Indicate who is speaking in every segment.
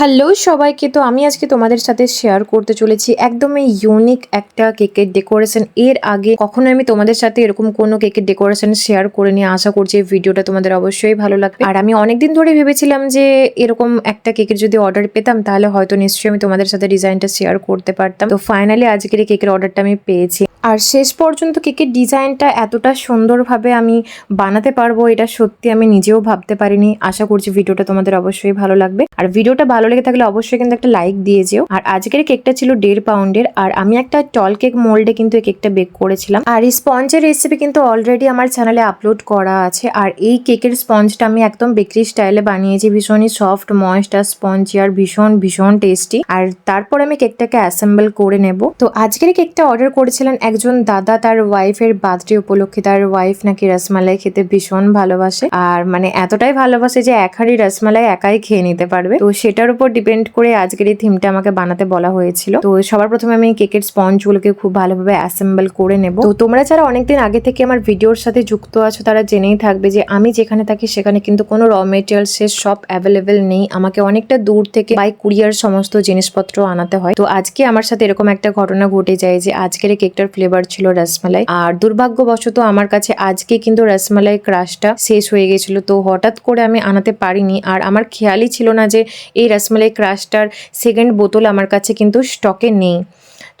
Speaker 1: Hello সবাইকে, তো আমি আজকে তোমাদের সাথে শেয়ার করতে চলেছি একদমই ইউনিক একটা কেকের ডেকোরেশন এর আগে কখনো আমি তোমাদের সাথে এরকম কোনো কেকের ডেকোরেশন শেয়ার করে নিয়ে আশা করছি এই ভিডিওটা তোমাদের অবশ্যই ভালো লাগবে। আর আমি অনেকদিন ধরে ভেবেছিলাম যে এরকম একটা কেকের যদি অর্ডার পেতাম, তাহলে হয়তো নিশ্চয়ই আমি তোমাদের সাথে ডিজাইনটা শেয়ার করতে পারতাম। তো ফাইনালি আজকের এই কেকের অর্ডারটা আমি পেয়েছি। আর শেষ পর্যন্ত কেকের ডিজাইনটা এতটা সুন্দরভাবে আমি বানাতে পারব, এটা সত্যি আমি নিজেও ভাবতে পারিনি। আশা করছি ভিডিওটা তোমাদের অবশ্যই ভালো লাগবে। আর ভিডিওটা ভালো লেগে থাকলে অবশ্যই কিন্তু একটা লাইক দিয়ে যেও। আর আজকের কেকটা ছিল দেড় পাউন্ডের আর আমি একটা টল কেক মোল্ডে কিন্তু এই কেকটা বেক করেছিলাম। আর এই স্পঞ্জের রেসিপি কিন্তু অলরেডি আমার চ্যানেলে আপলোড করা আছে। আর এই কেকের স্পঞ্জটা আমি একদম বেকারি স্টাইলে বানিয়েছি, ভীষণই সফট ময়েস্ট আর স্পঞ্জি আর ভীষণ ভীষণ টেস্টি আর তারপর আমি কেকটাকে অ্যাসেম্বল করে নেব। তো আজকের কেকটা অর্ডার করেছিলেন একজন দাদা, তার ওয়াইফের বার্থডে উপলক্ষে। তার ওয়াইফ নাকি রসমালাই খেতে ভীষণ ভালোবাসে। আর মানে এতটাই ভালোবাসে যে এক হাঁড়ি রসমালাই একাই খেয়ে নিতে পারবে। তো সেটার উপর ডিপেন্ড করে আজকের এই থিমটা আমাকে বানাতে বলা হয়েছিল। তো সবার প্রথমে আমি কেকের স্পঞ্জগুলোকে খুব ভালোভাবে অ্যাসেম্বল করে নেব। তো তোমরা যারা অনেকদিন আগে থেকে আমার ভিডিওর সাথে যুক্ত আছো, তারা জেনেই থাকবে যে আমি যেখানে থাকি, সেখানে কিন্তু কোনো র মেটেরিয়ালসের সব অ্যাভেলেবেল নেই। আমাকে অনেকটা দূর থেকে বাই কুরিয়ার সমস্ত জিনিসপত্র আনাতে হয়। তো আজকে আমার সাথে এরকম একটা ঘটনা ঘটে যায় যে আজকের কেকটার ফ্লেভার ছিল রসমালাই। আর দুর্ভাগ্যবশত আমার কাছে আজকে কিন্তু রসমালাই ক্রাশটা শেষ হয়ে গেছিল। তো হঠাৎ করে আমি আনাতে পারিনি। আর আমার খেয়ালই ছিল না যে এই রসমালাই ক্রাশটার সেকেন্ড বোতল আমার কাছে কিন্তু স্টকে নেই।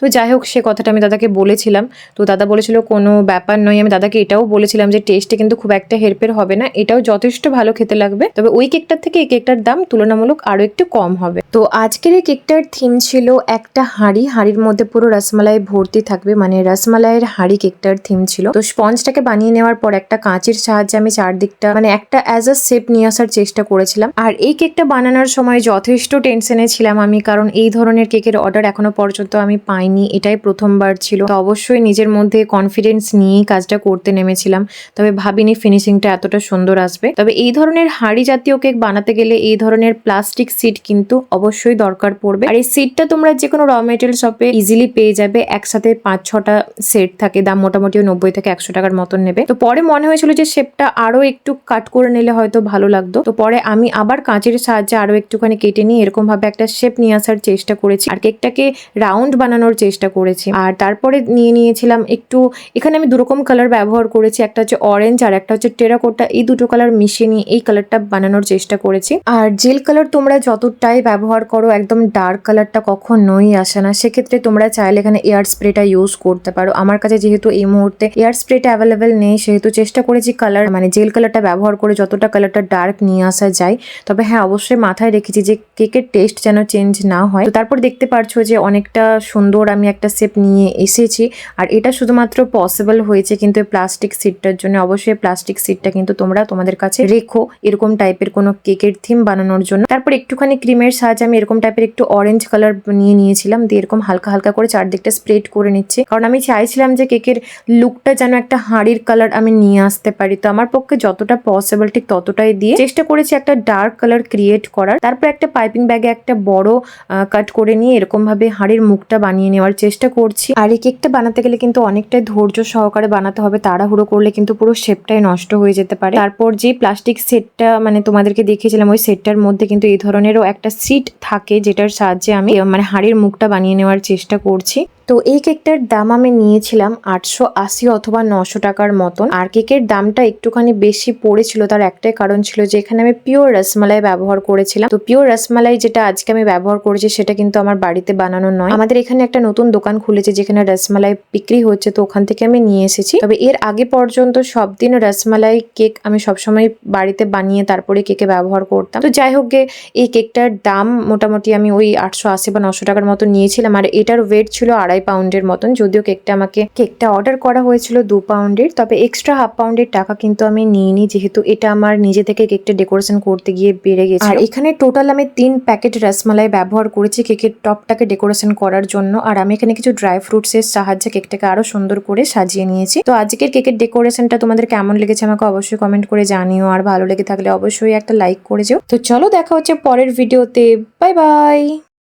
Speaker 1: তো যাই হোক সে কথাটা আমি দাদাকে বলেছিলাম। তো দাদা বলেছিল, কোনো ব্যাপার নয়। আমি দাদাকে এটাও বলেছিলাম যে, টেস্টে কিন্তু খুব একটা হেরফের হবে না। এটাও যথেষ্ট ভালো খেতে লাগবে। তবে ওই কেকটার থেকে এই কেকটার দাম তুলনামূলক আরও একটু কম হবে। তো আজকের এই কেকটার থিম ছিল একটা হাঁড়ি। হাঁড়ির মধ্যে পুরো রসমালাই ভর্তি থাকবে। মানে রসমালাইয়ের হাঁড়ি কেকটার থিম ছিল। তো স্পঞ্জটাকে বানিয়ে নেওয়ার পর একটা কাঁচের সাহায্যে আমি চারদিকটা মানে একটা অ্যাজ আ শেপ নিয়ে আসার চেষ্টা করেছিলাম। আর এই কেকটা বানানোর সময় যথেষ্ট টেনশনে ছিলাম আমি, কারণ এই ধরনের কেকের অর্ডার এখনও পর্যন্ত আমি পাইনি, এটাই প্রথমবার ছিল। তো অবশ্যই নিজের মধ্যে কনফিডেন্স নিয়েই কাজটা করতে নেমেছিলাম। তবে ভাবিনি ফিনিশিংটা এতটা সুন্দর আসবে। তবে এই ধরনের হাঁড়ি জাতীয় কেক বানাতে গেলে এই ধরনের প্লাস্টিক সিট কিন্তু অবশ্যই দরকার পড়বে। আর এই সিটটা তোমরা যে কোনো র মেটেরিয়াল শপে ইজিলি পেয়ে যাবে। একসাথে পাঁচ ছটা সেট থাকে, দাম মোটামুটি নব্বই থেকে একশো টাকার মতন নেবে। তো পরে মনে হয়েছিল যে শেপটা আরও একটু কাট করে নিলে হয়তো ভালো লাগতো। তো পরে আমি আবার কাঁচের সাহায্যে আরও একটুখানি কেটে নিয়ে এরকম ভাবে একটা শেপ নিয়ে আসার চেষ্টা করেছি। আর কেকটাকে রাউন্ড বানানোর চেষ্টা করেছি। আর তারপরে নিয়ে নিয়েছিলাম একটু, এখানে আমি দুরকম কালার ব্যবহার করেছি, একটা হচ্ছে অরেঞ্জ আর একটা হচ্ছে টেরাকোটা এই দুটো কালার মিশিয়ে নিয়ে এই কালারটা বানানোর চেষ্টা করেছি। আর জেল কালার তোমরা যতটাই ব্যবহার করো, একদম ডার্ক কালারটা কখনোই আসে না। সেক্ষেত্রে তোমরা চাইলে এখানে এয়ার স্প্রেটা ইউজ করতে পারো। আমার কাছে যেহেতু এই মুহূর্তে এয়ার স্প্রেটা অ্যাভেলেবেল নেই, সেহেতু চেষ্টা করেছি কালার মানে জেল কালারটা ব্যবহার করে যতটা কালারটা ডার্ক নিয়ে আসা যায়। তবে হ্যাঁ অবশ্যই মাথায় রেখেছি যে কেকের টেস্ট যেন চেঞ্জ না হয়। তারপর দেখতে পারছ যে অনেকটা সুন্দর আমি একটা শেপ নিয়ে এসেছি। আর এটা শুধুমাত্র পসিবল হয়েছে কিন্তু প্লাস্টিক সিটটার জন্য। অবশ্যই প্লাস্টিক সিটটা কিন্তু তোমরা তোমাদের কাছে রেখো এরকম টাইপের কোনো কেকের থিম বানানোর জন্য। তারপর একটুখানি ক্রিমের সাহায্যে আমি এরকম টাইপের একটু অরেঞ্জ কালার নিয়ে নিয়েছিলাম। দিয়ে এরকম হালকা হালকা করে চারদিকটা স্প্রেড করে নিচ্ছি। কারণ আমি চাইছিলাম যে কেকের লুকটা যেন একটা হাঁড়ির কালার আমি নিয়ে আসতে পারি। তো আমার পক্ষে যতটা পসিবল ঠিক ততটাই দিয়ে চেষ্টা করেছি একটা ডার্ক কালার ক্রিয়েট করার। তারপর একটা পাইপিং ব্যাগে একটা বড় কাট করে নিয়ে এরকম ভাবে হাঁড়ির মুখটা বানিয়ে নেওয়ার চেষ্টা করছি। আর এই কেকটা বানাতে গেলে কিন্তু অনেকটাই ধৈর্য সহকারে বানাতে হবে। তাড়াহুড়ো করলে কিন্তু পুরো শেপটাই নষ্ট হয়ে যেতে পারে। তারপর যে প্লাস্টিক সেটটা মানে তোমাদেরকে দেখিয়েছিলাম, ওই সেটটার মধ্যে কিন্তু এই ধরনেরও একটা সিট থাকে, যেটার সাহায্যে আমি মানে হাড়ির মুখটা বানিয়ে নেওয়ার চেষ্টা করছি। তো এই কেকটার দাম আমি নিয়েছিলাম আটশো আশি অথবা নশো টাকার মতন। আর কেকের দামটা একটুখানি বেশি পড়েছিল, তার একটাই কারণ ছিল যে এখানে আমি পিওর রসমালাই ব্যবহার করেছিলাম। তো পিওর রসমালাই যেটা আজকে আমি ব্যবহার করেছি, সেটা কিন্তু আমার বাড়িতে বানানো নয়। আমাদের এখানে একটা নতুন দোকান খুলেছে, যেখানে রসমালাই বিক্রি হচ্ছে, তো ওখান থেকে আমি নিয়ে এসেছি। তবে এর আগে পর্যন্ত সব দিন রসমালাই কেক আমি সবসময় বাড়িতে বানিয়ে, তারপরে কেকে ব্যবহার করতাম। তো যাই হোক গে, এই কেকটার দাম মোটামুটি আমি ওই আটশো আশি বা নশো টাকার মতো নিয়েছিলাম। আর এটার ওয়েট ছিল আড়াই পাউন্ডের মতন। যদিও কেকটা আমাকে কেকটা অর্ডার করা হয়েছিল দু পাউন্ডের তবে এক্সট্রা হাফ পাউন্ডের টাকা কিন্তু আমি নিইনি, যেহেতু এটা আমার নিজে থেকে কেকটা ডেকোরেশন করতে গিয়ে বেড়ে গেছে আর এখানে টোটাল আমি তিন প্যাকেট রসমালাই ব্যবহার করেছি কেকের টপটাকে ডেকোরেশন করার জন্য। আর আমি এখানে কিছু ড্রাই ফ্রুটসের সাহায্যে কেকটাকে আরও সুন্দর করে সাজিয়ে নিয়েছি। তো আজকের কেকের ডেকোরেশনটা তোমাদের কেমন লেগেছে আমাকে অবশ্যই কমেন্ট করে জানিও। আর ভালো লেগে থাকলে অবশ্যই একটা লাইক করে যেও। তো চলো দেখা হচ্ছে পরের ভিডিওতে বাই বাই